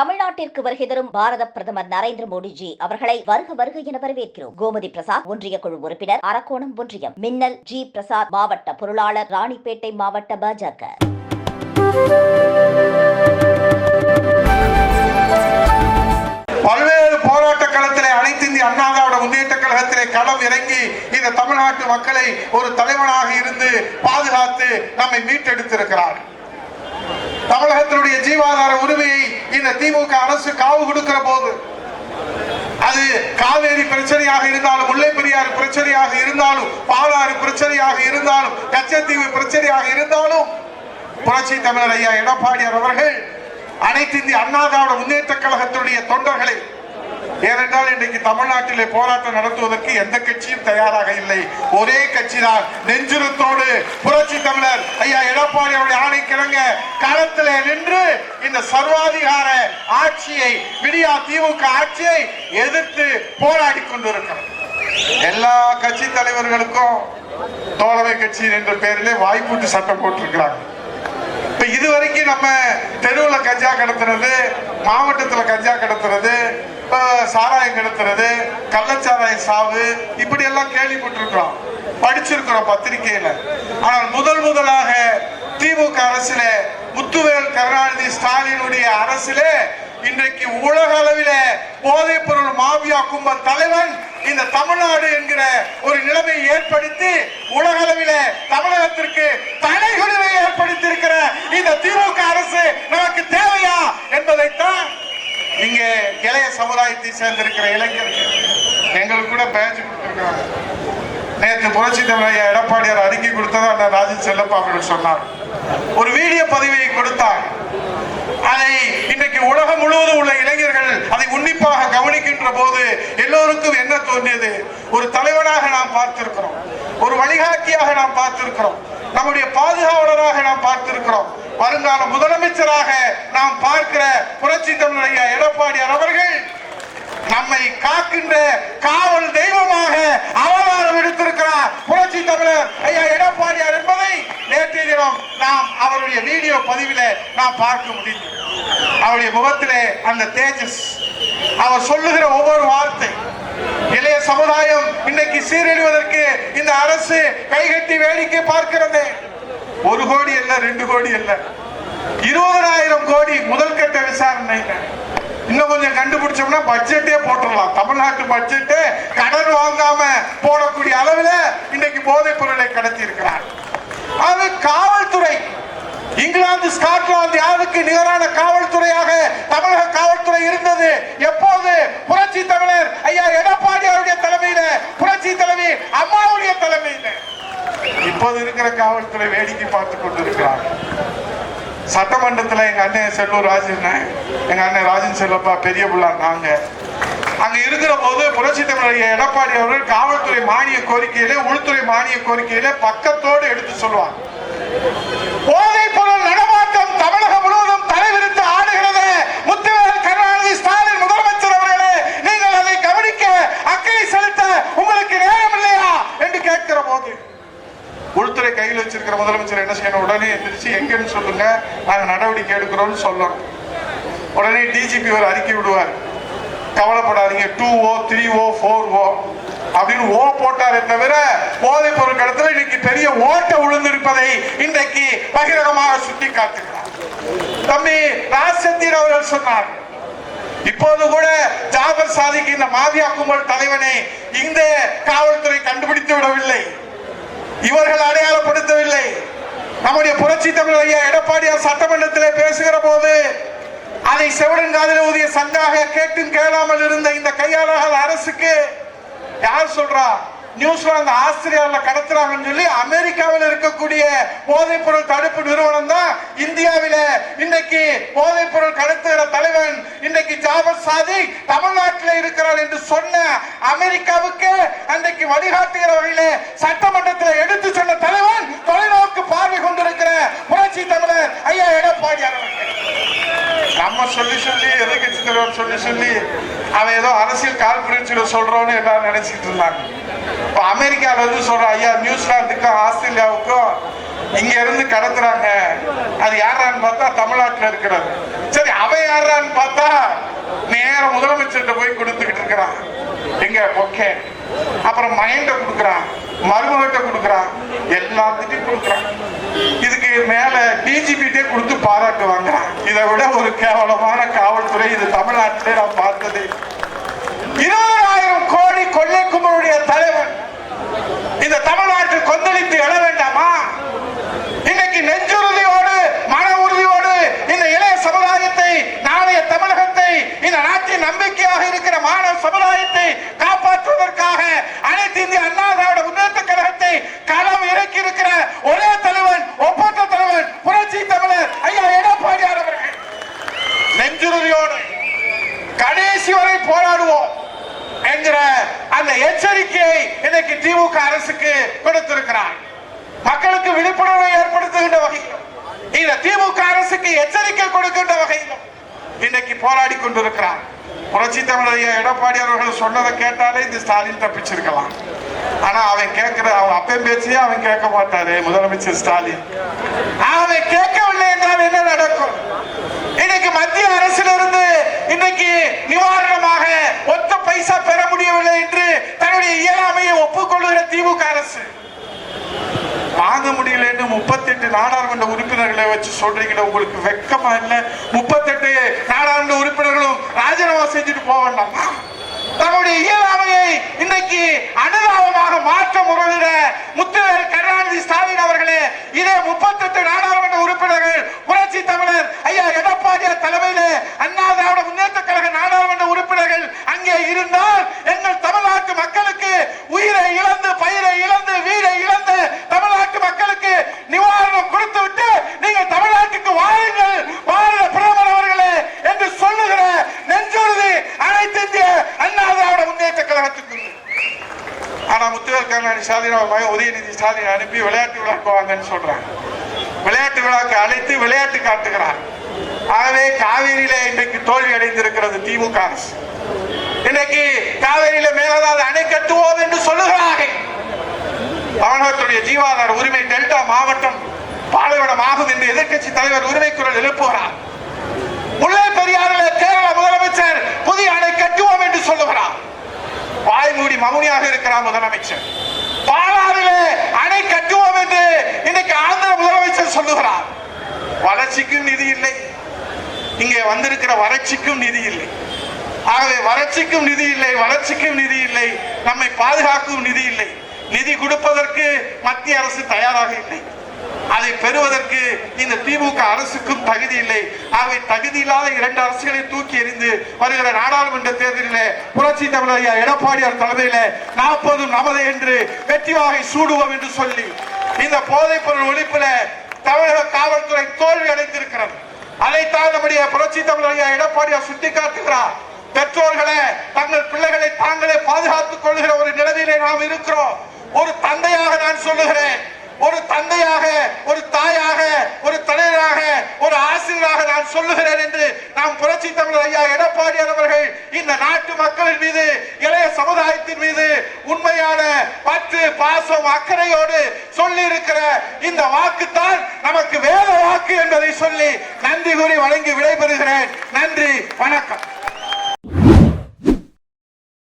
தமிழ்நாட்டிற்கு வருகை தரும் பாரத பிரதமர் நரேந்திர மோடிஜி அவர்களை வருக வருக என வரவேற்கிறோம். கோமதி பிரசாத் ஒன்றிய குழு உறுப்பினர் அரக்கோணம் ஒன்றியம். மின்னல் ஜி பிரசாத் மாவட்ட பொருளாளர் ராணிப்பேட்டை மாவட்ட பாஜக. பல்வேறு போராட்ட களத்திலே அனைத்து இந்திய அண்ணா திராவிட முன்னேற்ற கழகத்திலே களம் இறங்கி இந்த தமிழ்நாட்டு மக்களை ஒரு தலைவனாக இருந்து பாதுகாத்து நம்மை மீட்டெடுத்திருக்கிறார். தமிழகத்தினுடைய ஜீவாதார உரிமையை இந்த திமுக அரசு காவு கொடுக்கிற போது அது காவேரி பிரச்சனையாக இருந்தாலும் முல்லை பெரியாறு பிரச்சனையாக இருந்தாலும் பாலாறு பிரச்சனையாக இருந்தாலும் கச்சத்தீவு பிரச்சனையாக இருந்தாலும் புரட்சி தமிழர் ஐயா எடப்பாடியார் அவர்கள் அனைத்து இந்திய அண்ணா திராவிட முன்னேற்ற கழகத்தினுடைய தொண்டர்களை ஏனென்றால் இன்றைக்கு தமிழ்நாட்டிலே போராட்டம் நடத்துவதற்கு எந்த கட்சியும் தயாராக இல்லை. ஒரே கட்சி தான் நெஞ்சுரத்தோடு புரட்சி தமிழர் ஐயா எடப்பாடி அவருடைய ஆணை கிழங்க களத்திலே நின்று இந்த சர்வாதிகார ஆட்சியை விடியா திமுக ஆட்சியை எதிர்த்து போராடி கொண்டிருக்கிறது. எல்லா கட்சி தலைவர்களுக்கும் தோழமை கட்சி என்ற பெயரிலே வாய்ப்பூட்டு சட்டம் போட்டிருக்கிறாங்க. இப்ப இதுவரைக்கும் நம்ம தெருவில் கஞ்சா கடத்துறது மாவட்டத்தில் கஞ்சா கடத்துறது சாராயம் கடத்துறது கள்ளச்சாராய சாவு இப்படி எல்லாம் கேள்விப்பட்டிருக்கிறோம். படிச்சிருக்கிறோம் பத்திரிகையில. ஆனால் முதல் முதலாக திமுக அரசில முத்துவேல் கருணாநிதி ஸ்டாலினுடைய அரசிலே இன்றைக்கு உலக அளவில போதைப் பொருள் மாபியா கும்பல் தலைவன் இந்த தமிழ்நாடு என்கிற ஒரு நிலைமையை ஏற்படுத்தி உலக அளவில தமிழகத்திற்கு தலைகுடிவை ஏற்படுத்தி இருக்கிற இந்த திமுக அரசு நமக்கு தேவையா என்பதைத்தான் இங்க இளைய சமுதாயத்தை சேர்ந்திருக்கிற இளைஞர்கள். எங்களுக்கு கூட பேட்ச் கொடுத்துருக்காங்க. நேற்று புரட்சி தலைவர் ஐயா எடப்பாடியார் அறிக்கை கொடுத்ததா அண்ணன் ராஜன் செல்லப்பா அவர்கள் சொன்னார். ஒரு வீடியோ பதிவை கொடுத்தார். அதை இன்றைக்கு உலகம் முழுவதும் உள்ள இளைஞர்கள் அதை உன்னிப்பாக கவனிக்கின்ற போது எல்லோருக்கும் என்ன தோன்றியது? ஒரு தலைவனாக நாம் பார்த்திருக்கிறோம். ஒரு வழிகாட்டியாக நாம் பார்த்திருக்கிறோம். நம்முடைய பாதுகாவலராக நாம் பார்த்திருக்கிறோம். வருங்கால முதலமைச்சராக நாம் பார்க்கிற புரட்சி தமிழர் ஐயா எடப்பாடியார் அவர்கள் நம்மை காக்கின்ற காவல் தெய்வமாக அவதாரம் எடுத்திருக்கிறார். புரட்சி தமிழர் ஐயா எடப்பாடியார் என்பதை நேற்றைய தினம் நாம் அவருடைய வீடியோ பதிவில நாம் பார்க்க முடியும் அவருடைய முகத்திலே அந்த தேஜஸ். அவர் சொல்லுகிற ஒவ்வொரு வார்த்தை இளைய சமுதாயம் இன்னைக்கு சீரழிவதற்கு இந்த அரசு கைகட்டி வேடிக்கை பார்க்கிறது. ஒரு கோடி அல்ல ரெண்டு கோடி அல்ல. இருபதனாயிரம் கோடி முதல் கட்ட விசாரணை இன்னும் கொஞ்சம் கண்டுபிடிச்சோம்னா பட்ஜெட்டே போட்டுடலாம். தமிழ்நாட்டு பட்ஜெட்டே கடன் வாங்காம போடக்கூடிய அளவில் இன்னைக்கு போதைப் பொருளை கடத்தி இருக்கிறார் அது காவல்துறை. இங்கிலாந்து ஸ்காட்லாந்து யாருக்கு நிகரான காவல்துறையாக தமிழக காவல்துறை இருந்தது? எப்போது? புரட்சி தமிழர் ஐயா எடப்பாடி அவருடைய தலைமையில. புரட்சி தலைவி அம்மாவுடைய தலைமையில. இப்போது இருக்கிற காவல்துறை வேடிக்கை பார்த்து கொண்டிருக்கிறார்கள். சட்டமன்றத்தில் எங்க அண்ணன் செல்லூர் ராஜன் எங்கள் அண்ணன் ராஜன் செல்லப்பா பெரிய பிள்ளை நாங்கள் அங்கே இருக்கிற போது புரட்சி தமிழர் எடப்பாடி அவர்கள் காவல்துறை மானிய கோரிக்கையிலே உள்துறை மானிய கோரிக்கையிலே பக்கத்தோடு எடுத்து சொல்லுவாங்க. போதைப் பொருள் நடமாட்டம் தமிழகம் முழுவதும் தலைவிரித்து ஆடுகிறது. முத்துவேல் கருணாநிதி ஸ்டாலின் முதலமைச்சர் அவர்களே நீங்கள் அதை கவனிக்க அக்கறை செலுத்த உங்களுக்கு நேரம் இல்லையா என்று கேட்கிற போது உள்துறை கையில் வச்சிருக்கிற முதலமைச்சர் என்ன செய்யணும்? உடனே எந்திரிச்சு எங்கன்னு சொல்லுங்க. நாங்க நடவடிக்கை எடுக்கிறோம்னு சொல்லணும். உடனே டிஜிபி ஒரு அறிக்கை விடுவார். கவலைப்படாதீங்க. Two O three O four O அப்படின்னு ஓ போட்டாரே தவிர போதைப் பொருள் கடத்தல இன்னைக்கு பெரிய ஓட்ட விழுந்திருப்பதை இன்றைக்கு பகிரங்கமாக சுட்டி காட்டுகிறார் தம்பி ராஜசந்தீர் அவர்கள் சொன்னார். இப்போது கூட ஜாபர் சாதிக்கு இந்த மாவியா கும்பல் தலைவனை இந்த காவல்துறை கண்டுபிடித்து விடவில்லை. இவர்கள் அடையாளம் நம்முடைய புரட்சி தமிழர் ஐயா எடப்பாடியார் சட்டமன்றத்தில் பேசுகிற போது அதை செவிடன் காதில் ஊதிய சங்காக கேட்டும் கேளாமல் இருந்த இந்த கையாளர்கள் அரசுக்கு யார் சொல்றா? நியூசிலாந்து ஆஸ்திரேலியாவில் கடத்துறாங்கன்னு சொல்லி அமெரிக்காவில் இருக்கக்கூடிய போதைப் பொருள் தடுப்பு நிறுவனம் தான் இந்தியாவில இன்னைக்கு போதைப் பொருள் கடத்துகிற தலைவன் இன்னைக்கு ஜாபர் சாதி தமிழ்நாட்டில் இருக்கிறார் என்று சொன்ன அமெரிக்காவுக்கு அன்றைக்கு வழிகாட்டுகிற வகையில சட்டமன்றத்தில் எடுத்து சொன்ன தலைவன் தொலைநோக்கு பார்வை கொண்டு புரட்சி தமிழர் ஐயா எடப்பாடி நம்ம சொல்லி சொல்லி எதிர்கட்சி தலைவர் சொல்லி சொல்லி அவன் ஏதோ அரசியல் கால்குலேஷன் சொல்றோன்னு எல்லாரும் நினைச்சிட்டு இருந்தாங்க. இப்போ அமெரிக்காவில் வந்து சொல்றான் ஐயா நியூசிலாந்துக்கும் ஆஸ்திரேலியாவுக்கும் இங்க இருந்து கடத்துறாங்க. அது யாரான்னு பார்த்தா தமிழ்நாட்டில் இருக்கிறது. சரி அவன் யாரான்னு பார்த்தா நேரம் முதலமைச்சர்கிட்ட போய் கொடுத்துக்கிட்டு இருக்கிறான். எங்க ஓகே அப்புறம் மைண்ட கொடுக்கறான் மருமகிட்ட கொடுக்கறான் எல்லாத்துட்டையும் கொடுக்கறான். இதுக்கு மேல டிஜிபிட்டே கொடுத்து பாராட்டு வாங்குறான். இதை விட ஒரு கேவலமான காவல்துறை இது தமிழ்நாட்டிலே நான் பார்த்தது இருபதாயிரம் கோடி கொள்ளை கும்பலுடைய தலைவன் இந்த தமிழ்நாட்டில் கொந்தளித்து எழ வேண்டாமா இன்னைக்கு நெஞ்சுறுதியோடு மன உறுதியோடு இந்த இளைய சமுதாயத்தை நாளைய தமிழகத்தை இந்த நாட்டின் நம்பிக்கையாக இருக்கிற மாணவ சமுதாயத்தை காப்பாற்றுவதற்காக அனைத்து இந்திய அண்ணா திராவிட முன்னேற்ற கழகத்தை களம் இறக்கி இருக்கிற ஒரே தலைவன் ஒப்பற்ற தலைவன் புரட்சி தமிழர் ஐயா எடப்பாடியார் அவர்கள் நெஞ்சுறுதியோடு கடைசி வரை போராடுவோம் என்கிற அந்த எச்சரிக்கையை இன்னைக்கு திமுக அரசுக்கு கொடுத்திருக்கிறார். மக்களுக்கு விழிப்புணர்வை ஏற்படுத்துகின்ற வகையிலும் இந்த திமுக அரசுக்கு எச்சரிக்கை கொடுக்கின்ற வகையிலும் இன்னைக்கு போராடி கொண்டிருக்கிறார். புரட்சி தமிழர் எடப்பாடி அவர்கள் சொன்னதை கேட்டாலே இந்த ஸ்டாலின் தப்பிச்சிருக்கலாம். ஆனா அவன் கேட்கிற அவன் அப்பன் பேச்சையே அவன் கேட்க மாட்டாரு முதலமைச்சர் ஸ்டாலின். அவன் கேட்கவில்லை என்றால் என்ன நடக்கும்? இன்னைக்கு மத்திய அரசிலிருந்து இன்னைக்கு நிவாரணமாக ஒத்த பைசா பெற முடியவில்லை என்று தன்னுடைய இயலாமையை ஒப்புக்கொள்ளுகிற திமுக அரசு. வாங்க முடியலன்னு முப்பத்தெட்டு நாடாளுமன்ற உறுப்பினர்களை வச்சு சொல்றீங்களே உங்களுக்கு வெக்கமா இல்ல? முப்பத்தெட்டு நாடாளுமன்ற உறுப்பினர்களும் ராஜினாமா செஞ்சுட்டு போக வேண்டாமா. தன்னுடைய இயலாமையை இன்னைக்கு அனுதாபமாக மாற்ற முறையிட முத்துவேல் கருணாநிதி ஸ்டாலின் அவர்களே இதே முப்பத்தெட்டு நாடாளுமன்ற உறுப்பினர்கள் புரட்சி தமிழர் ஐயா எடப்பாடியார் தலைமையிலே அண்ணா திராவிட முன்னேற்ற கழக நாடாளுமன்ற உறுப்பினர்கள் அங்கே இருந்தால் எங்கள் தமிழ்நாட்டு மக்களுக்கு உயிரை இழந்து பயிரை இழந்து வீடை இழந்து தமிழ்நாட்டு மக்களுக்கு நிவாரணம் கொடுத்து விட்டு நீங்கள் தமிழ்நாட்டுக்கு வாருங்கள் பாரத பிரதமர் அவர்களே என்று சொல்லுகிற நெஞ்சுறுதி அனைத்து இந்திய அண்ணா திராவிட முன்னேற்ற கழகத்துக்கு உண்டு. ஆனா முத்துவேல் கருணாநிதி ஸ்டாலின் அவர் மகன் உதயநிதி ஸ்டாலின் அனுப்பி விளையாட்டு விழாக்கு வாங்கன்னு சொல்றாங்க. விளையாட்டு விழாக்கு அழைத்து விளையாட்டு காட்டுகிறார். ஆகவே காவேரியில இன்றைக்கு தோல்வி அடைந்திருக்கிறது திமுக அரசு. இன்னைக்கு காவேரியில மேகதாது அணை கட்டுவோம் என்று சொல்லுகிறார்கள். தமிழகத்துடைய ஜீவாதார உரிமை டெல்டா மாவட்டம் பாலைவனம் ஆகும் என்று எதிர்கட்சி தலைவர் உரிமை குரல் எழுப்புகிறார். முல்லை பெரியாறில் கேரள முதலமைச்சர் புதிய அணை கட்டுவோம் என்று சொல்லுகிறார். வாய் மூடி மௌனியாக இருக்கிறார் முதலமைச்சர். பாலாறிலே அணை கட்டுவோம் என்று இன்னைக்கு ஆந்திர முதலமைச்சர் சொல்லுகிறார். வளர்ச்சிக்கும் நிதி இல்லை. இங்கே வந்திருக்கிற வறட்சிக்கும் நிதி இல்லை. ஆகவே வறட்சிக்கும் நிதி இல்லை வளர்ச்சிக்கும் நிதி இல்லை நம்மை பாதுகாக்கும் நிதி இல்லை. நிதி கொடுப்பதற்கு மத்திய அரசு தயாராக இல்லை. அதை பெறுவதற்கு இந்த திமுக அரசுக்கும் தகுதி இல்லை. ஆகவே தகுதி இல்லாத இரண்டு அரசுகளை தூக்கி எறிந்து வருகிற நாடாளுமன்ற தேர்தலிலே புரட்சி தமிழர் ஐயா எடப்பாடியார் தலைமையிலே நாற்பதும் நமது என்று வெற்றி வாகை சூடுவோம் என்று சொல்லி இந்த போதைப் பொருள் ஒழிப்புல தமிழக காவல்துறை தோல்வி அடைந்திருக்கிறது. அதைத்தான் நம்முடைய புரட்சி தமிழர் ஐயா எடப்பாடியார் சுட்டிக்காட்டுகிறார். பெற்றோர்களே தங்கள் பிள்ளைகளை தாங்களே பாதுகாத்துக் கொள்கிற ஒரு நிலையிலே நாம் இருக்கிறோம். ஒரு தந்தையாக நான் சொல்லுகிறேன். ஒரு தந்தையாக ஒரு தாயாக ஒரு தலைவராக ஒரு ஆசிரியராக நான் சொல்லுகிறேன் என்று நாம் புரட்சி தமிழர் ஐயா எடப்பாடியார் அவர்கள் இந்த நாட்டு மக்களின் மீது இளைய சமுதாயத்தின் மீது உண்மையான பற்று பாசம் அக்கறையோடு சொல்லி இருக்கிற இந்த வாக்குத்தான் நமக்கு வேத வாக்கு என்பதை சொல்லி நன்றி கூறி வழங்கி விடைபெறுகிறேன். நன்றி வணக்கம்.